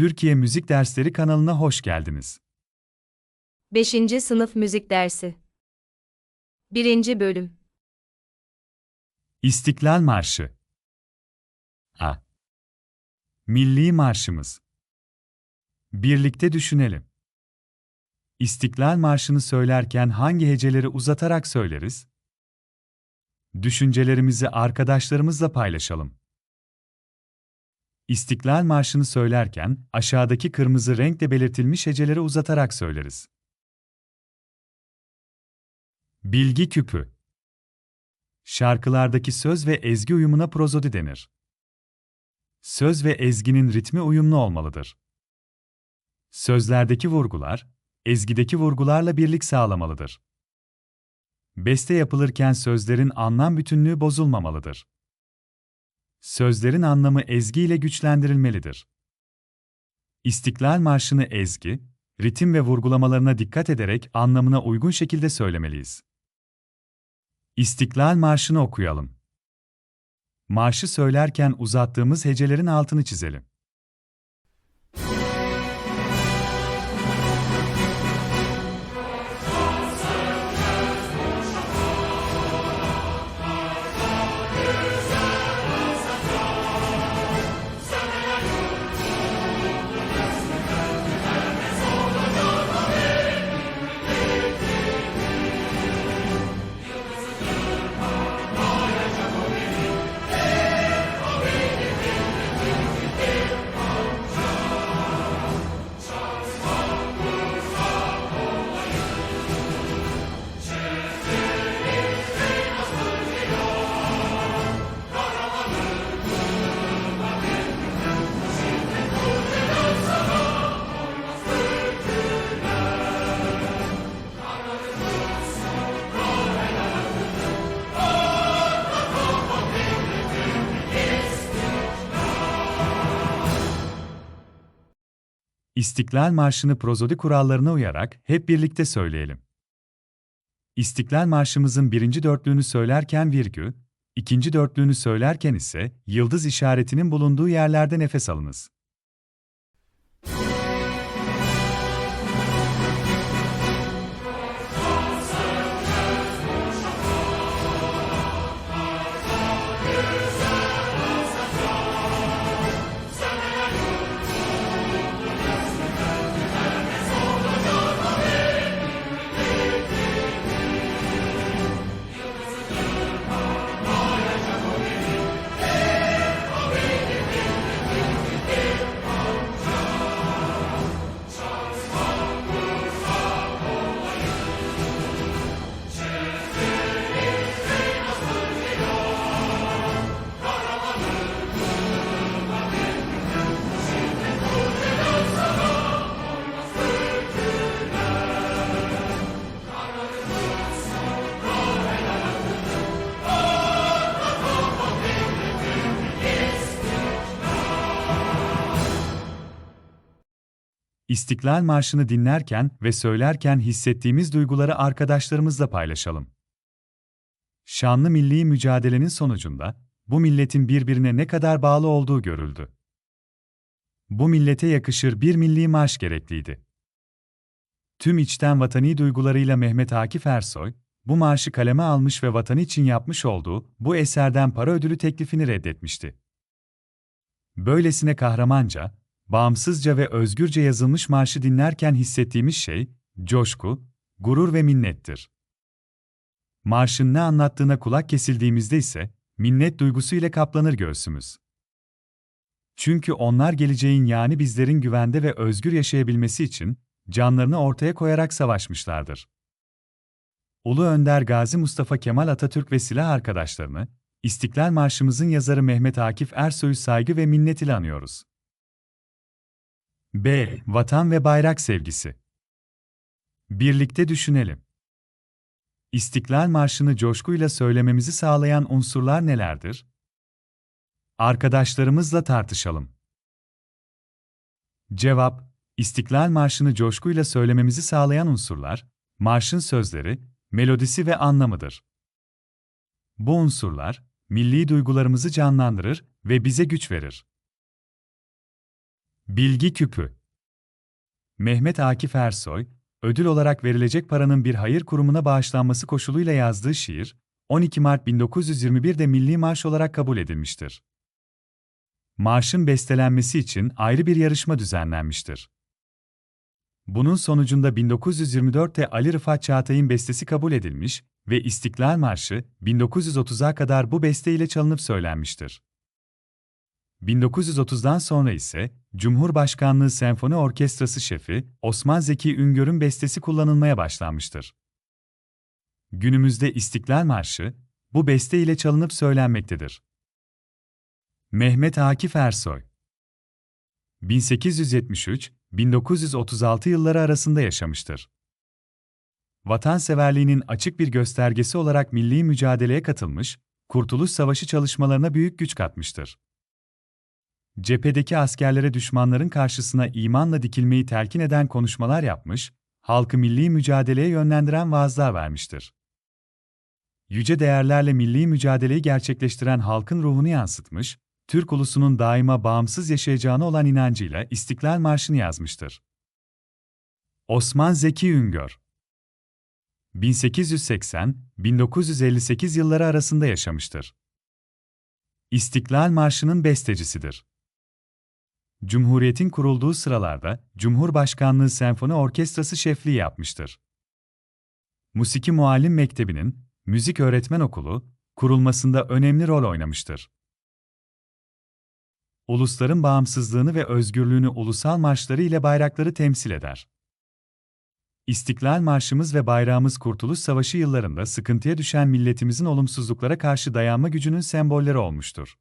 Türkiye Müzik Dersleri kanalına hoş geldiniz. 5. Sınıf Müzik Dersi 1. Bölüm İstiklal Marşı A. Milli Marşımız Birlikte düşünelim. İstiklal Marşı'nı söylerken hangi heceleri uzatarak söyleriz? Düşüncelerimizi arkadaşlarımızla paylaşalım. İstiklal Marşı'nı söylerken aşağıdaki kırmızı renkle belirtilmiş heceleri uzatarak söyleriz. Bilgi küpü Şarkılardaki söz ve ezgi uyumuna prozodi denir. Söz ve ezginin ritmi uyumlu olmalıdır. Sözlerdeki vurgular, ezgideki vurgularla birlik sağlamalıdır. Beste yapılırken sözlerin anlam bütünlüğü bozulmamalıdır. Sözlerin anlamı ezgi ile güçlendirilmelidir. İstiklal Marşı'nı ezgi, ritim ve vurgulamalarına dikkat ederek anlamına uygun şekilde söylemeliyiz. İstiklal Marşı'nı okuyalım. Marşı söylerken uzattığımız hecelerin altını çizelim. İstiklal Marşı'nı prozodi kurallarına uyarak hep birlikte söyleyelim. İstiklal Marşımızın birinci dörtlüğünü söylerken virgül, ikinci dörtlüğünü söylerken ise yıldız işaretinin bulunduğu yerlerde nefes alınız. İstiklal Marşı'nı dinlerken ve söylerken hissettiğimiz duyguları arkadaşlarımızla paylaşalım. Şanlı milli mücadelenin sonucunda bu milletin birbirine ne kadar bağlı olduğu görüldü. Bu millete yakışır bir milli marş gerekliydi. Tüm içten vatani duygularıyla Mehmet Akif Ersoy, bu marşı kaleme almış ve vatan için yapmış olduğu bu eserden para ödülü teklifini reddetmişti. Böylesine kahramanca, bağımsızca ve özgürce yazılmış marşı dinlerken hissettiğimiz şey, coşku, gurur ve minnettir. Marşın ne anlattığına kulak kesildiğimizde ise, minnet duygusu ile kaplanır göğsümüz. Çünkü onlar geleceğin yani bizlerin güvende ve özgür yaşayabilmesi için, canlarını ortaya koyarak savaşmışlardır. Ulu Önder Gazi Mustafa Kemal Atatürk ve silah arkadaşlarını, İstiklal Marşımızın yazarı Mehmet Akif Ersoy'u saygı ve minnet ile anıyoruz. B. Vatan ve bayrak sevgisi. Birlikte düşünelim. İstiklal Marşı'nı coşkuyla söylememizi sağlayan unsurlar nelerdir? Arkadaşlarımızla tartışalım. Cevap: İstiklal Marşı'nı coşkuyla söylememizi sağlayan unsurlar, marşın sözleri, melodisi ve anlamıdır. Bu unsurlar, milli duygularımızı canlandırır ve bize güç verir. Bilgi küpü Mehmet Akif Ersoy, ödül olarak verilecek paranın bir hayır kurumuna bağışlanması koşuluyla yazdığı şiir, 12 Mart 1921'de Milli Marş olarak kabul edilmiştir. Marşın bestelenmesi için ayrı bir yarışma düzenlenmiştir. Bunun sonucunda 1924'te Ali Rıfat Çağatay'ın bestesi kabul edilmiş ve İstiklal Marşı 1930'a kadar bu beste ile çalınıp söylenmiştir. 1930'dan sonra ise Cumhurbaşkanlığı Senfoni Orkestrası şefi Osman Zeki Üngör'ün bestesi kullanılmaya başlanmıştır. Günümüzde İstiklal Marşı bu beste ile çalınıp söylenmektedir. Mehmet Akif Ersoy 1873-1936 yılları arasında yaşamıştır. Vatanseverliğinin açık bir göstergesi olarak milli mücadeleye katılmış, Kurtuluş Savaşı çalışmalarına büyük güç katmıştır. Cephedeki askerlere düşmanların karşısına imanla dikilmeyi telkin eden konuşmalar yapmış, halkı milli mücadeleye yönlendiren vaazlar vermiştir. Yüce değerlerle milli mücadeleyi gerçekleştiren halkın ruhunu yansıtmış, Türk ulusunun daima bağımsız yaşayacağına olan inancıyla İstiklal Marşı'nı yazmıştır. Osman Zeki Üngör 1880-1958 yılları arasında yaşamıştır. İstiklal Marşı'nın bestecisidir. Cumhuriyetin kurulduğu sıralarda Cumhurbaşkanlığı Senfoni Orkestrası şefliği yapmıştır. Musiki Muallim Mektebi'nin Müzik Öğretmen Okulu kurulmasında önemli rol oynamıştır. Ulusların bağımsızlığını ve özgürlüğünü ulusal marşları ile bayrakları temsil eder. İstiklal Marşımız ve bayrağımız Kurtuluş Savaşı yıllarında sıkıntıya düşen milletimizin olumsuzluklara karşı dayanma gücünün sembolleri olmuştur.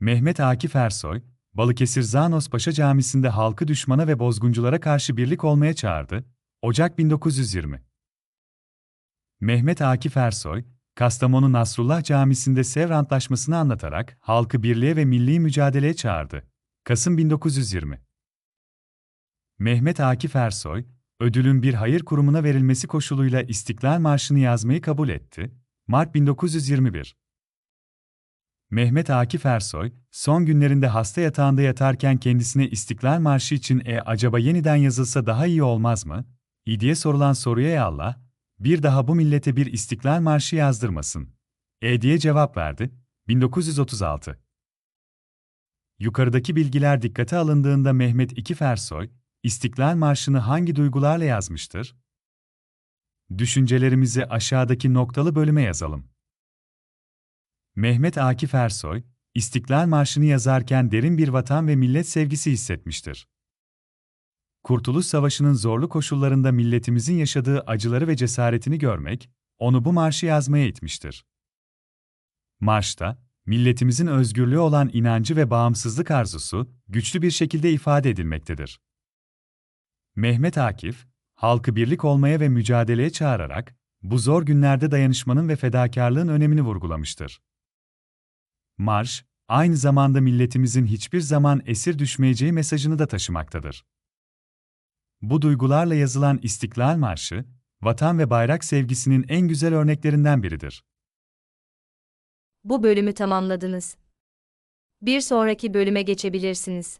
Mehmet Akif Ersoy, Balıkesir Zanos Paşa Camisi'nde halkı düşmana ve bozgunculara karşı birlik olmaya çağırdı. Ocak 1920. Mehmet Akif Ersoy, Kastamonu Nasrullah Camisi'nde Sevr Antlaşması'nı anlatarak halkı birliğe ve milli mücadeleye çağırdı. Kasım 1920. Mehmet Akif Ersoy, ödülün bir hayır kurumuna verilmesi koşuluyla İstiklal Marşı'nı yazmayı kabul etti. Mart 1921. Mehmet Akif Ersoy, son günlerinde hasta yatağında yatarken kendisine İstiklal Marşı için e acaba yeniden yazılsa daha iyi olmaz mı? İ diye sorulan soruya ya Allah, bir daha bu millete bir İstiklal Marşı yazdırmasın. E diye cevap verdi. 1936. Yukarıdaki bilgiler dikkate alındığında Mehmet İkif Ersoy, İstiklal Marşı'nı hangi duygularla yazmıştır? Düşüncelerimizi aşağıdaki noktalı bölüme yazalım. Mehmet Akif Ersoy, İstiklal Marşı'nı yazarken derin bir vatan ve millet sevgisi hissetmiştir. Kurtuluş Savaşı'nın zorlu koşullarında milletimizin yaşadığı acıları ve cesaretini görmek, onu bu marşı yazmaya itmiştir. Marşta, milletimizin özgürlüğü olan inancı ve bağımsızlık arzusu güçlü bir şekilde ifade edilmektedir. Mehmet Akif, halkı birlik olmaya ve mücadeleye çağırarak, bu zor günlerde dayanışmanın ve fedakarlığın önemini vurgulamıştır. Marş, aynı zamanda milletimizin hiçbir zaman esir düşmeyeceği mesajını da taşımaktadır. Bu duygularla yazılan İstiklal Marşı, vatan ve bayrak sevgisinin en güzel örneklerinden biridir. Bu bölümü tamamladınız. Bir sonraki bölüme geçebilirsiniz.